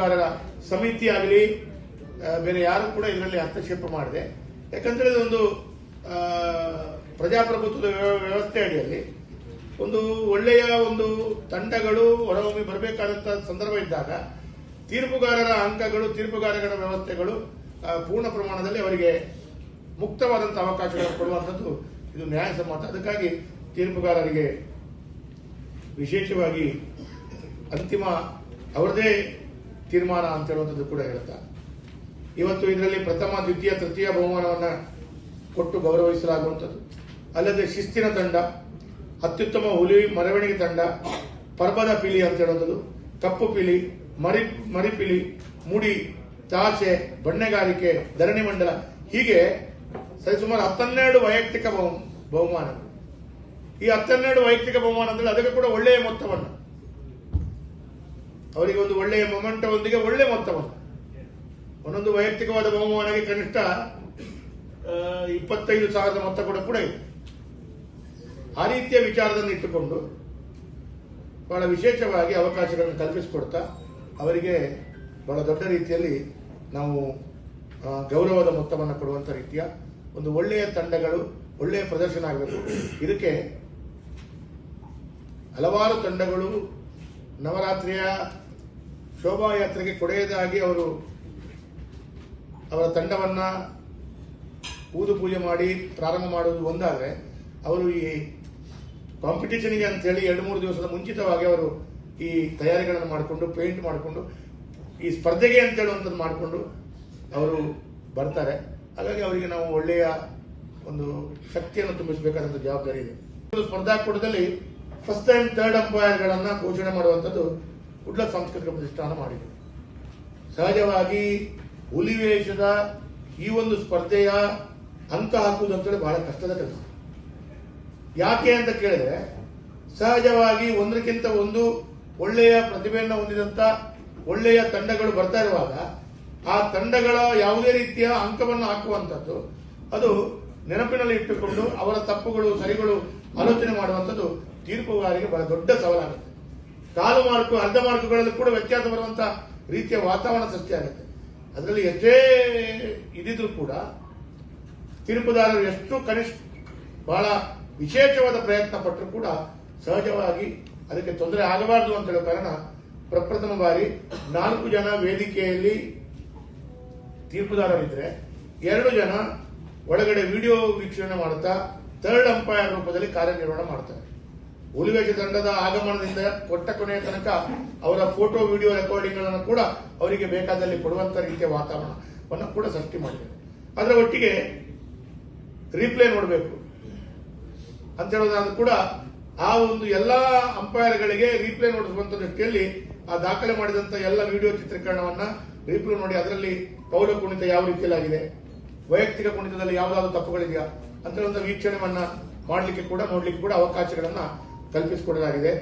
ತೀರ್ಪುಗಾರರ ಸಮಿತಿ ಆಗಲಿ ಬೇರೆ ಯಾರು ಕೂಡ ಇದರಲ್ಲಿ ಹಸ್ತಕ್ಷೇಪ ಮಾಡಿದೆ, ಯಾಕಂದ್ರೆ ಇದೊಂದು ಪ್ರಜಾಪ್ರಭುತ್ವದ ವ್ಯವ- ವ್ಯವಸ್ಥೆ ಅಡಿಯಲ್ಲಿ. ಒಂದು ಒಳ್ಳೆಯ ಒಂದು ತಂಡಗಳು ಹೊರಹೊಮ್ಮಿ ಬರಬೇಕಾದಂತ ಸಂದರ್ಭ ಇದ್ದಾಗ, ತೀರ್ಪುಗಾರರ ಅಂಕಗಳು, ತೀರ್ಪುಗಾರರ ವ್ಯವಸ್ಥೆಗಳು ಪೂರ್ಣ ಪ್ರಮಾಣದಲ್ಲಿ ಅವರಿಗೆ ಮುಕ್ತವಾದಂಥ ಅವಕಾಶಗಳನ್ನು ಕೊಡುವಂಥದ್ದು ಇದು ನ್ಯಾಯಸಮ್ಮತ ಅದಕ್ಕಾಗಿ ತೀರ್ಪುಗಾರರಿಗೆ ವಿಶೇಷವಾಗಿ ಅಂತಿಮ ಅವರದೇ ತೀರ್ಮಾನ ಅಂತ ಹೇಳುವಂಥದ್ದು ಕೂಡ ಹೇಳ್ತಾರೆ ಇವತ್ತು ಇದರಲ್ಲಿ ಪ್ರಥಮ, ದ್ವಿತೀಯ, ತೃತೀಯ ಬಹುಮಾನವನ್ನು ಕೊಟ್ಟು ಗೌರವಿಸಲಾಗುವಂಥದ್ದು. ಅಲ್ಲದೆ ಶಿಸ್ತಿನ ತಂಡ, ಅತ್ಯುತ್ತಮ ಹುಲಿ ಮರವಣಿಗೆ ತಂಡ, ಪರ್ಬದ ಪಿಲಿ ಅಂತ ಹೇಳುವಂಥದ್ದು, ಕಪ್ಪು ಪಿಲಿ, ಮರಿ ಮರಿಪಿಲಿ ಮುಡಿ ತಾಸೆ ಬಣ್ಣೆಗಾರಿಕೆ, ಧರಣಿ ಮಂಡಲ, ಹೀಗೆ ಸರಿಸುಮಾರು ಹತ್ತನ್ನೆರಡು ವೈಯಕ್ತಿಕ ಬಹು, ಬಹುಮಾನಗಳು. ಈ ಹತ್ತನ್ನೆರಡು ವೈಯಕ್ತಿಕ ಬಹುಮಾನ ಅಂದ್ರೆ ಅದಕ್ಕೆ ಕೂಡ ಒಳ್ಳೆಯ ಮೊತ್ತವನ್ನು. ಅವರಿಗೆ ಒಂದು ಒಳ್ಳೆಯ ಮೊಮೆಂಟೊಂದಿಗೆ ಒಳ್ಳೆ ಮೊತ್ತವನ್ನು ಒಂದೊಂದು ವೈಯಕ್ತಿಕವಾದ ಬಹುಮಾನಕ್ಕೆ ಕನಿಷ್ಠ ಇಪ್ಪತ್ತೈದು ಸಾವಿರದ ಮೊತ್ತ ಕೂಡ ಕೂಡ ಇದೆ. ಆ ರೀತಿಯ ವಿಚಾರದಲ್ಲಿ ಇಟ್ಟುಕೊಂಡು ಬಹಳ ವಿಶೇಷವಾಗಿ ಅವಕಾಶಗಳನ್ನು ಕಲ್ಪಿಸಿಕೊಡ್ತಾ ಅವರಿಗೆ ಬಹಳ ದೊಡ್ಡ ರೀತಿಯಲ್ಲಿ ನಾವು ಗೌರವದ ಮೊತ್ತವನ್ನು ಕೊಡುವಂಥ ರೀತಿಯ ಒಂದು ಒಳ್ಳೆಯ ತಂಡಗಳು, ಒಳ್ಳೆಯ ಪ್ರದರ್ಶನ ಆಗಬೇಕು. ಇದಕ್ಕೆ ಹಲವಾರು ತಂಡಗಳು ನವರಾತ್ರಿಯ ಶೋಭಾಯಾತ್ರೆಗೆ ಕೊಡೆಯದಾಗಿ ಅವರು ಅವರ ತಂಡವನ್ನು ಊದು ಪೂಜೆ ಮಾಡಿ ಪ್ರಾರಂಭ ಮಾಡುವುದು ಒಂದಾದರೆ, ಅವರು ಈ ಕಾಂಪಿಟೇಷನ್ಗೆ ಅಂತೇಳಿ ಎರಡು ಮೂರು ದಿವಸದ ಮುಂಚಿತವಾಗಿ ಅವರು ಈ ತಯಾರಿಗಳನ್ನು ಮಾಡಿಕೊಂಡು, ಪೇಂಟ್ ಮಾಡಿಕೊಂಡು, ಈ ಸ್ಪರ್ಧೆಗೆ ಅಂತ ಹೇಳುವಂಥದ್ದು ಮಾಡಿಕೊಂಡು ಅವರು ಬರ್ತಾರೆ. ಹಾಗಾಗಿ ಅವರಿಗೆ ನಾವು ಒಳ್ಳೆಯ ಒಂದು ಶಕ್ತಿಯನ್ನು ತುಂಬಿಸಬೇಕಾದಂಥ ಜವಾಬ್ದಾರಿ ಇದೆ. ಸ್ಪರ್ಧಾಕೂಟದಲ್ಲಿ ಫಸ್ಟ್ ಟೈಮ್ ಥರ್ಡ್ ಅಂಪೈರ್ಗಳನ್ನ ಘೋಷಣೆ ಮಾಡುವಂಥದ್ದು ಕುಡ್ಲ ಸಾಂಸ್ಕೃತಿಕ ಪ್ರತಿಷ್ಠಾನ ಮಾಡಿದೆ ಸಹಜವಾಗಿ ಹುಲಿವೇಷದ ಈ ಒಂದು ಸ್ಪರ್ಧೆಯ ಅಂಕ ಹಾಕುವುದು ಅಂತೇಳಿ ಬಹಳ ಕಷ್ಟದ ಕೆಲಸ. ಯಾಕೆ ಅಂತ ಕೇಳಿದ್ರೆ, ಸಹಜವಾಗಿ ಒಂದಕ್ಕಿಂತ ಒಂದು ಒಳ್ಳೆಯ ಪ್ರತಿಭೆಯನ್ನು ಹೊಂದಿದಂತ ಒಳ್ಳೆಯ ತಂಡಗಳು ಬರ್ತಾ ಇರುವಾಗ ಆ ತಂಡಗಳ ಯಾವುದೇ ರೀತಿಯ ಅಂಕವನ್ನು ಹಾಕುವಂಥದ್ದು ಅದು ನೆನಪಿನಲ್ಲಿ ಇಟ್ಟುಕೊಂಡು ಅವರ ತಪ್ಪುಗಳು ಸರಿಗಳು ಆಲೋಚನೆ ಮಾಡುವಂಥದ್ದು ತೀರ್ಪುಗಾರಿಗೆ ಬಹಳ ದೊಡ್ಡ ಸವಾಲಾಗುತ್ತೆ. ಕಾಲು ಮಾರ್ಕು, ಅರ್ಧ ಮಾರ್ಕುಗಳಲ್ಲಿ ಕೂಡ ವ್ಯತ್ಯಾಸ ಬರುವಂತಹ ರೀತಿಯ ವಾತಾವರಣ ಸೃಷ್ಟಿಯಾಗುತ್ತೆ ಅದರಲ್ಲಿ ಎಷ್ಟೇ ಇದಿದ್ರು ಕೂಡ ತೀರ್ಪುದಾರರು ಎಷ್ಟು ಕನಿಷ್ಠ ಬಹಳ ವಿಶೇಷವಾದ ಪ್ರಯತ್ನ ಪಟ್ಟರು ಕೂಡ ಸಹಜವಾಗಿ ಅದಕ್ಕೆ ತೊಂದರೆ ಆಗಬಾರದು ಅಂತ ಹೇಳೋ ಕಾರಣ ಪ್ರಪ್ರಥಮ ಬಾರಿ ನಾಲ್ಕು ಜನ ವೇದಿಕೆಯಲ್ಲಿ ತೀರ್ಪುದಾರರಿದ್ರೆ ಎರಡು ಜನ ಒಳಗಡೆ ವಿಡಿಯೋ ವೀಕ್ಷಣೆ ಮಾಡುತ್ತಾ ಥರ್ಡ್ ಅಂಪೈರ್ ರೂಪದಲ್ಲಿ ಕಾರ್ಯನಿರ್ವಹಣೆ ಮಾಡ್ತಾರೆ. ಉಲಿವೇಜ ತಂಡದ ಆಗಮನದಿಂದ ಕೊಟ್ಟ ಕೊನೆಯ ತನಕ ಅವರ ಫೋಟೋ, ವಿಡಿಯೋ ರೆಕಾರ್ಡಿಂಗ್ಗಳನ್ನು ಕೂಡ ಅವರಿಗೆ ಬೇಕಾದಲ್ಲಿ ಕೊಡುವಂತ ರೀತಿಯ ವಾತಾವರಣವನ್ನು ಕೂಡ ಸೃಷ್ಟಿ ಮಾಡಿದೆ ಅದರ ಒಟ್ಟಿಗೆ ರೀಪ್ಲೇ ನೋಡಬೇಕು. ಅಂತ ಹೇಳೋದಾದ್ರೂ ಕೂಡ ಆ ಒಂದು ಎಲ್ಲಾ ಅಂಪೈರ್ಗಳಿಗೆ ರೀಪ್ಲೇ ನೋಡಿಸುವಂತ ದೃಷ್ಟಿಯಲ್ಲಿ ಆ ದಾಖಲೆ ಮಾಡಿದಂತ ಎಲ್ಲ ವಿಡಿಯೋ ಚಿತ್ರೀಕರಣವನ್ನ ರೀಪ್ಲೇ ನೋಡಿ ಅದರಲ್ಲಿ ಪೌರ ಕುಣಿತ ಯಾವ ರೀತಿಯಲ್ಲಾಗಿದೆ, ವೈಯಕ್ತಿಕ ಕುಣಿತದಲ್ಲಿ ಯಾವುದಾದ್ರು ತಪ್ಪುಗಳಿದೆಯಾ? ಅಂತ ಒಂದು ವೀಕ್ಷಣೆಯನ್ನ ಮಾಡಲಿಕ್ಕೆ ಕೂಡ ನೋಡ್ಲಿಕ್ಕೆ ಕೂಡ ಅವಕಾಶಗಳನ್ನ ಕಲ್ಪಿಸಿಕೊಡಲಾಗಿದೆ.